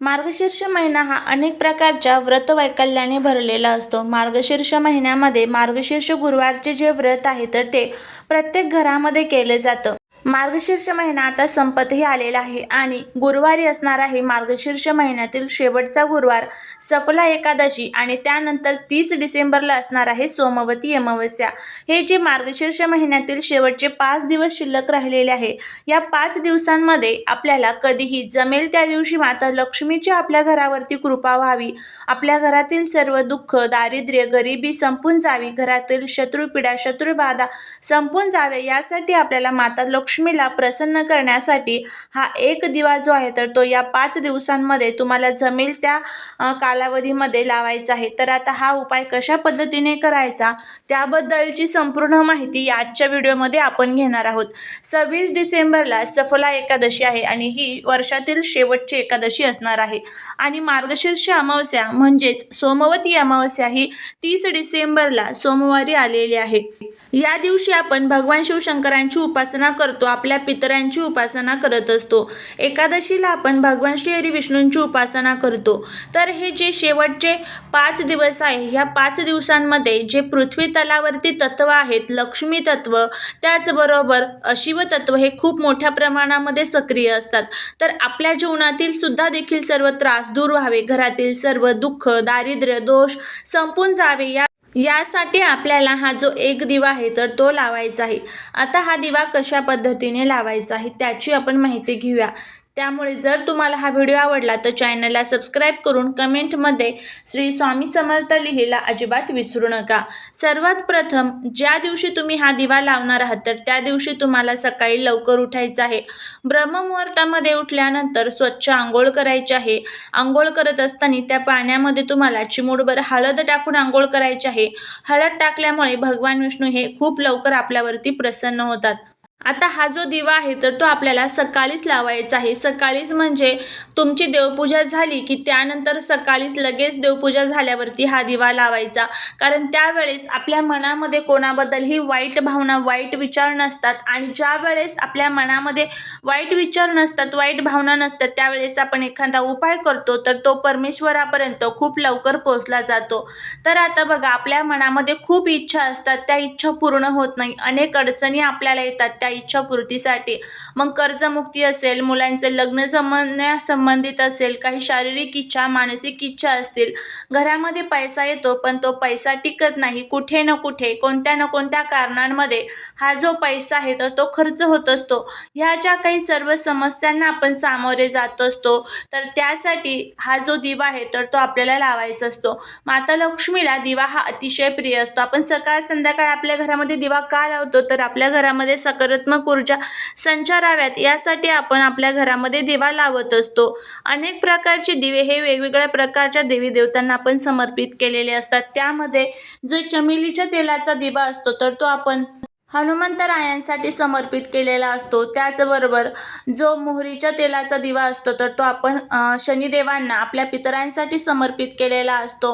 मार्गशीर्ष महिना हा अनेक प्रकारच्या व्रत वैकल्याने भरलेला असतो. मार्गशीर्ष महिन्यामध्ये मार्गशीर्ष गुरुवारचे जे व्रत आहे तर ते प्रत्येक घरामध्ये केले जातं. मार्गशीर्ष महिना आता संपतही आलेला आहे आणि गुरुवारी असणार आहे मार्गशीर्ष महिन्यातील शेवटचा गुरुवार सफला एकादशी आणि त्यानंतर तीस डिसेंबरला असणार आहे सोमवती अमावस्या. हे जे मार्गशीर्ष महिन्यातील शेवटचे पाच दिवस शिल्लक राहिलेले आहे या पाच दिवसांमध्ये आपल्याला कधीही जमेल त्या दिवशी माता लक्ष्मीची आपल्या घरावरती कृपा व्हावी. आपल्या घरातील सर्व दुःख दारिद्र्य गरिबी संपून जावी. घरातील शत्रुपीडा शत्रुबाधा संपून जावे यासाठी आपल्याला माता लक्ष्मीला प्रसन्न करण्यासाठी हा एक दिवा जो आहे तर तो या पाच दिवसांमध्ये तुम्हाला जमेल त्या कालावधीमध्ये लावायचा आहे. तर आता हा उपाय कशा पद्धतीने करायचा त्याबद्दलची संपूर्ण माहिती आजच्या व्हिडिओमध्ये आपण घेणार आहोत. सव्वीस डिसेंबरला सफला एकादशी आहे आणि ही वर्षातील शेवटची एकादशी असणार आहे. आणि मार्गशीर्ष अमावस्या म्हणजेच सोमवती अमावस्या ही तीस डिसेंबरला सोमवारी आलेली आहे. या दिवशी आपण भगवान शिवशंकरांची उपासना करतो आपल्या पितरांची उपासना करत असतो. एकादशीला आपण भगवान श्री हरी विष्णूंची उपासना करतो. तर हे जे शेवटचे पाच दिवस आहे ह्या पाच दिवसांमध्ये जे पृथ्वी तलावरती तत्व आहेत लक्ष्मी तत्व त्याचबरोबर अशिव तत्व हे खूप मोठ्या प्रमाणामध्ये सक्रिय असतात. तर आपल्या जीवनातील सुद्धा देखील सर्व त्रास दूर व्हावे घरातील सर्व दुःख दारिद्र्य दोष संपून जावे या यासाठी आपल्याला हा जो एक दिवा आहे तर तो लावायचा आहे. आता हा दिवा कशा पद्धतीने लावायचा आहे त्याची आपण माहिती घेऊया. त्यामुळे जर तुम्हाला हा व्हिडिओ आवडला तर चॅनलला सबस्क्राईब करून कमेंटमध्ये श्री स्वामी समर्थ लिहिला अजिबात विसरू नका. सर्वात प्रथम ज्या दिवशी तुम्ही हा दिवा लावणार आहात तर त्या दिवशी तुम्हाला सकाळी लवकर उठायचं आहे. ब्रह्ममुहूर्तामध्ये उठल्यानंतर स्वच्छ आंघोळ करायची आहे. आंघोळ करत असताना त्या पाण्यामध्ये तुम्हाला चिमूडभर हळद टाकून आंघोळ करायची आहे. हळद टाकल्यामुळे भगवान विष्णू हे खूप लवकर आपल्यावरती प्रसन्न होतात. आता हा जो दिवा आहे तर तो आपल्याला सकाळीच लावायचा आहे. सकाळीच म्हणजे तुमची देवपूजा झाली की त्यानंतर सकाळीच लगेच देवपूजा झाल्यावरती हा दिवा लावायचा. कारण त्यावेळेस आपल्या मनामध्ये कोणाबद्दलही वाईट भावना वाईट विचार नसतात. आणि ज्या वेळेस आपल्या मनामध्ये वाईट विचार नसतात वाईट भावना नसतात त्यावेळेस आपण एखादा उपाय करतो तर तो परमेश्वरापर्यंत खूप लवकर पोचला जातो. तर आता बघा आपल्या मनामध्ये खूप इच्छा असतात. त्या इच्छा पूर्ण होत नाही. अनेक अडचणी आपल्याला येतात. त्या इच्छापूर्तीसाठी. मग कर्जमुक्ती असेल मुलांचं लग्न जमण्यासंबंधित असेल काही शारीरिक इच्छा मानसिक इच्छा असतील. घरामध्ये पैसा येतो पण तो पैसा टिकत नाही. कुठे ना कुठे कोणत्या ना कोणत्या कारणांमध्ये हा जो पैसा आहे तर तो खर्च होत असतो. ह्या ज्या काही सर्व समस्यांना आपण सामोरे जात असतो तर त्यासाठी हा जो दिवा आहे तर तो आपल्याला लावायचा असतो. माता लक्ष्मीला दिवा हा अतिशय प्रिय असतो. आपण सकाळ संध्याकाळ आपल्या घरामध्ये दिवा का लावतो तर आपल्या घरामध्ये सकारात्मक ऊर्जा संचाराव्यात. यासाठी आपण आपल्या घरामध्ये दिवा लावत असतो. अनेक प्रकारचे दिवे हे वेगवेगळ्या प्रकारच्या देवी देवतांना आपण समर्पित केलेले असतात. त्यामध्ये जो चमेलीच्या तेलाचा दिवा असतो तर तो आपण हनुमंतरायांसाठी समर्पित केलेला असतो. त्याचबरोबर जो मोहरीच्या तेलाचा दिवा असतो तर तो आपण शनिदेवांना आपल्या पितरांसाठी समर्पित केलेला असतो.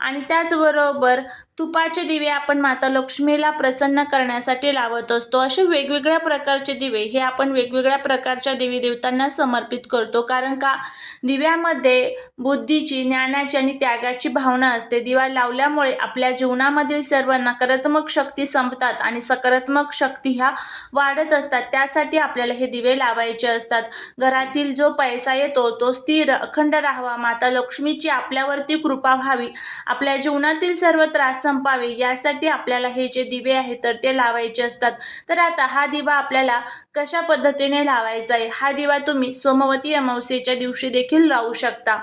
आणि त्याचबरोबर तुपाचे दिवे आपण माता लक्ष्मीला प्रसन्न करण्यासाठी लावत असतो. असे वेगवेगळ्या प्रकारचे दिवे हे आपण वेगवेगळ्या प्रकारच्या देवी देवतांना समर्पित करतो. कारण का? दिव्यामध्ये बुद्धीची ज्ञानाची आणि त्यागाची भावना असते. दिवा लावल्यामुळे आपल्या जीवनामधील सर्व नकारात्मक शक्ती संपतात आणि सकारात्मक शक्ती ह्या वाढत असतात. त्यासाठी आपल्याला हे दिवे लावायचे असतात. घरातील जो पैसा येतो तो स्थिर अखंड राहावा. माता लक्ष्मीची आपल्यावरती कृपा व्हावी. आपल्या जीवनातील सर्व त्रास संपावे. यासाठी आपल्याला हे जे दिवे आहेत तर ते लावायचे असतात. तर आता हा दिवा आपल्याला कशा पद्धतीने लावायचा आहे? हा दिवा तुम्ही सोमवती अमावस्येच्या दिवशी देखील लावू शकता.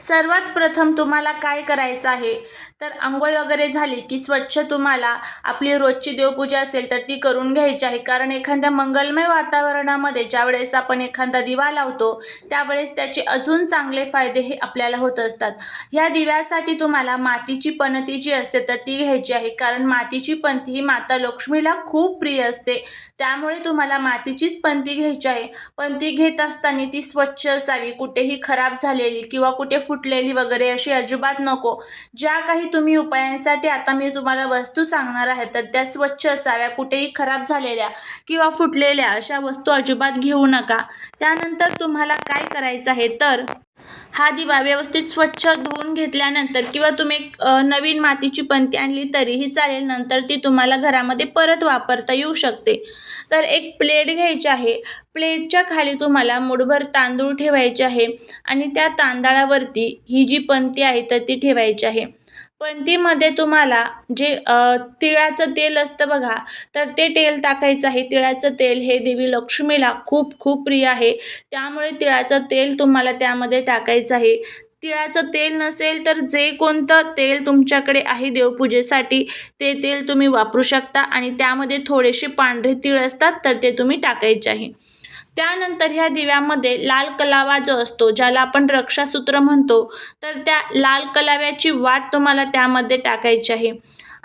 सर्वात प्रथम तुम्हाला काय करायचं आहे? तर आंघोळ वगैरे झाली की स्वच्छ तुम्हाला आपली रोजची देवपूजा असेल तर ती करून घ्यायची आहे. कारण एखाद्या मंगलमय वातावरणामध्ये ज्यावेळेस आपण एखादा दिवा लावतो त्यावेळेस त्याचे अजून चांगले फायदे हे आपल्याला होत असतात. ह्या दिव्यासाठी तुम्हाला मातीची पणती जी असते तर ती घ्यायची आहे. कारण मातीची पणती ही माता लक्ष्मीला खूप प्रिय असते. त्यामुळे तुम्हाला मातीचीच पंथी घ्यायची आहे. पंथी घेत असताना ती स्वच्छ असावी. कुठेही खराब झालेली किंवा कुठे फुटलेली वगैरे अशी अजिबात नको. ज्या काही तुम्ही उपायांसाठी आता मी तुम्हाला वस्तू सांगणार आहे तर त्या स्वच्छ असाव्या कुठेही खराब झालेल्या किंवा फुटलेल्या अशा वस्तू अजिबात घेऊ नका. त्यानंतर तुम्हाला काय करायचं आहे तर हा दिवा व्यवस्थित स्वच्छ धुवून घेतल्यानंतर किंवा तुम्ही एक, नवीन मातीची पंती आणली तरीही चालेल नंतर ती तुम्हाला घरामध्ये परत वापरता येऊ शकते. तर एक प्लेट घ्यायची आहे. प्लेटच्या खाली तुम्हाला मुठभर तांदूळ ठेवायचे आहे आणि त्या तांदळावरती ही जी पंती आहे तर ती ठेवायची आहे. पंतीमध्ये तुम्हाला जे तिळाचं तेल असतं बघा तर ते तेल टाकायचं आहे. तिळाचं तेल हे देवी लक्ष्मीला खूप खूप प्रिय आहे. त्यामुळे तिळाचं तेल तुम्हाला त्यामध्ये टाकायचं आहे. तिळाचं तेल नसेल तर जे कोणतं तेल तुमच्याकडे आहे देवपूजेसाठी ते तेल तुम्ही वापरू शकता आणि त्यामध्ये थोडेसे पांढरे तीळ असतात तर ते तुम्ही टाकायचे आहे त्यानंतर ह्या दिव्यामध्ये लाल कलावा जो असतो ज्याला आपण रक्षासूत्र म्हणतो तर त्या लाल कलाव्याची वाट तुम्हाला त्यामध्ये टाकायची आहे.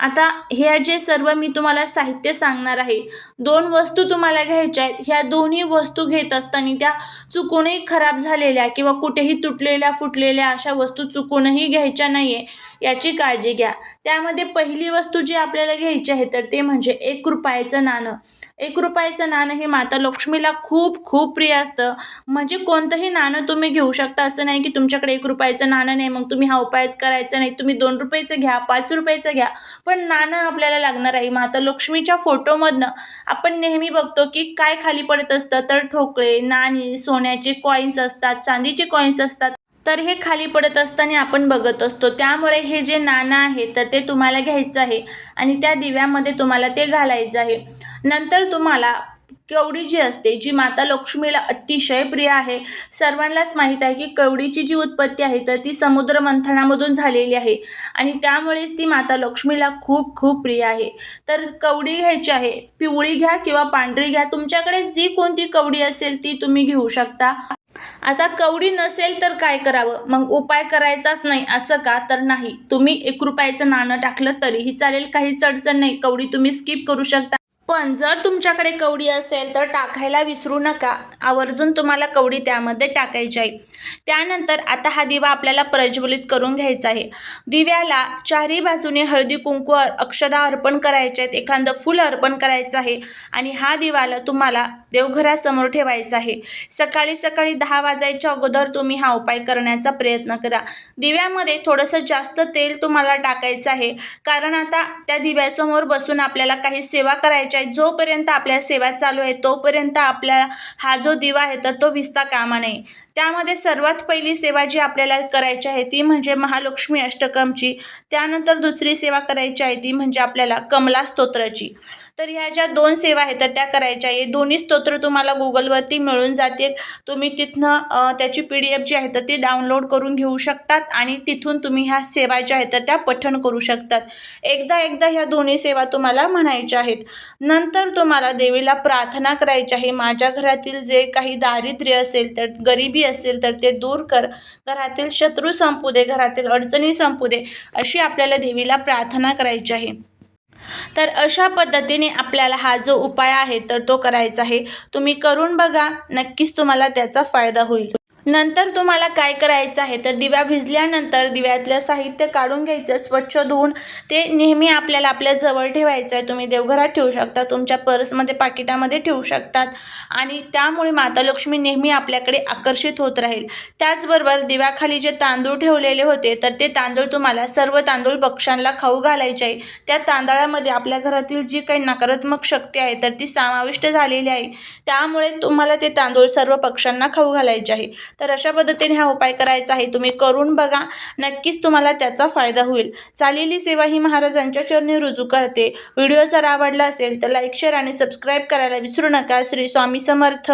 आता ह्या जे सर्व मी तुम्हाला साहित्य सांगणार आहे दोन वस्तू तुम्हाला घ्यायच्या आहेत. ह्या दोन्ही वस्तू घेत असताना त्या चुकूनही खराब झालेल्या किंवा कुठेही तुटलेल्या फुटलेल्या अशा वस्तू चुकूनही घ्यायच्या नाही आहे याची काळजी घ्या. त्यामध्ये पहिली वस्तू जी आपल्याला घ्यायची आहे तर ते म्हणजे एक रुपयाचं नाणं. एक रुपयाचं नाणं हे माता लक्ष्मीला खूप खूप प्रिय असतं. म्हणजे कोणतंही नाणं तुम्ही घेऊ शकता. असं नाही की तुमच्याकडे एक रुपयाचं नाणं नाही मग तुम्ही हा उपायच करायचा नाही. तुम्ही दोन रुपयाचं घ्या पाच रुपयाचं घ्या. पण नाणं आपल्याला लागणार आहे. माता लक्ष्मीच्या फोटोमधनं आपण नेहमी बघतो की काय खाली पडत असतं. तर ठोकळे नाणी सोन्याचे कॉईन्स असतात चांदीचे कॉईन्स असतात. तर हे खाली पडत असताना आपण बघत असतो. त्यामुळे हे जे नाणं आहे तर ते तुम्हाला घ्यायचं आहे. आणि त्या दिव्यामध्ये तुम्हाला ते घालायचं आहे. नंतर तुम्हाला कवडी जी असते जी माता लक्ष्मीला अतिशय प्रिय आहे सर्वांनाच माहीत आहे की कवडीची जी उत्पत्ती आहे तर ती समुद्र मंथनामधून झालेली आहे. आणि त्यामुळेच ती माता लक्ष्मीला खूप खूप प्रिय आहे. तर कवडी घ्यायची आहे पिवळी घ्या किंवा पांढरी घ्या तुमच्याकडे जी कोणती कवडी असेल ती तुम्ही घेऊ शकता. आता कवडी नसेल तर काय करावं? मग उपाय करायचाच नाही असं का? तर नाही. तुम्ही एक रुपयाचं नाणं टाकलं तरीही चालेल काहीच अडचण नाही. कवडी तुम्ही स्किप करू शकता. पण जर तुमच्याकडे कवडी असेल तर टाकायला विसरू नका. आवर्जून तुम्हाला कवडी त्यामध्ये टाकायची आहे. त्यानंतर आता हा दिवा आपल्याला प्रज्वलित करून घ्यायचा आहे. दिव्याला चारही बाजूने हळदी कुंकू अक्षदा अर्पण करायचे आहेत. एखादं फुल अर्पण करायचं आहे आणि हा दिवाला तुम्हाला देवघरासमोर ठेवायचा आहे. सकाळी सकाळी दहा वाजायच्या अगोदर तुम्ही हा उपाय करण्याचा प्रयत्न करा. दिव्यामध्ये थोडंसं जास्त तेल तुम्हाला टाकायचं आहे. कारण आता त्या दिव्यासमोर बसून आपल्याला काही सेवा करायच्या आहे. जोपर्यंत आपल्या सेवा चालू आहे तोपर्यंत आपल्या हा जो दिवा आहे तर तो विसता कामा नये. त्यामध्ये सर्वात पहिली सेवा जी आपल्याला करायची आहे ती म्हणजे महालक्ष्मी अष्टकमची. त्यानंतर दुसरी सेवा करायची आहे ती म्हणजे आपल्याला कमला स्तोत्राची. तर ह्या ज्या दोन सेवा आहेत तर त्या करायच्या आहे. दोन्ही स्तोत्र तुम्हाला गुगलवरती मिळून जातील. तुम्ही तिथनं त्याची पी डी एफ जी आहे तर ती डाउनलोड करून घेऊ शकतात आणि तिथून तुम्ही ह्या सेवा ज्या आहेत तर त्या पठण करू शकतात. एकदा एकदा ह्या दोन्ही सेवा तुम्हाला म्हणायच्या आहेत. नंतर तुम्हाला देवीला प्रार्थना करायची आहे. माझ्या घरातील जे काही दारिद्र्य असेल तर गरिबी असेल तर ते दूर कर. घरातील शत्रू संपू दे घरातील अडचणी संपू दे अशी आपल्याला देवीला प्रार्थना करायची आहे. तर अशा पद्धतीने आपल्याला हा जो उपाय आहे तर तो करायचा आहे. तुम्ही करून बघा नक्कीच तुम्हाला त्याचा फायदा होईल. नंतर तुम्हाला काय करायचं आहे? तर दिव्या भिजल्यानंतर दिव्यातलं साहित्य काढून घ्यायचं स्वच्छ धुवून. ते नेहमी आपल्याला आपल्या जवळ ठेवायचं आहे. तुम्ही देवघरात ठेवू शकता तुमच्या पर्समध्ये पाकिटामध्ये ठेवू शकतात. आणि त्यामुळे माता लक्ष्मी नेहमी आपल्याकडे आकर्षित होत राहील. त्याचबरोबर दिव्याखाली जे तांदूळ ठेवलेले होते तर ते तांदूळ तुम्हाला सर्व तांदूळ पक्ष्यांना खाऊ घालायचे आहे. त्या तांदळामध्ये आपल्या घरातील जी काही नकारात्मक शक्ती आहे तर ती समाविष्ट झालेली आहे. त्यामुळे तुम्हाला ते तांदूळ सर्व पक्ष्यांना खाऊ घालायचे आहे. तर अशा पद्धतीने हा उपाय करायचा आहे. तुम्ही करून बघा. नक्कीच तुम्हाला त्याचा फायदा होईल. चालेली सेवा ही महाराजांच्या चरणी रुजू करते. व्हिडिओ जर आवडला असेल तर लाईक शेअर आणि सबस्क्राईब करायला विसरू नका. श्री स्वामी समर्थ.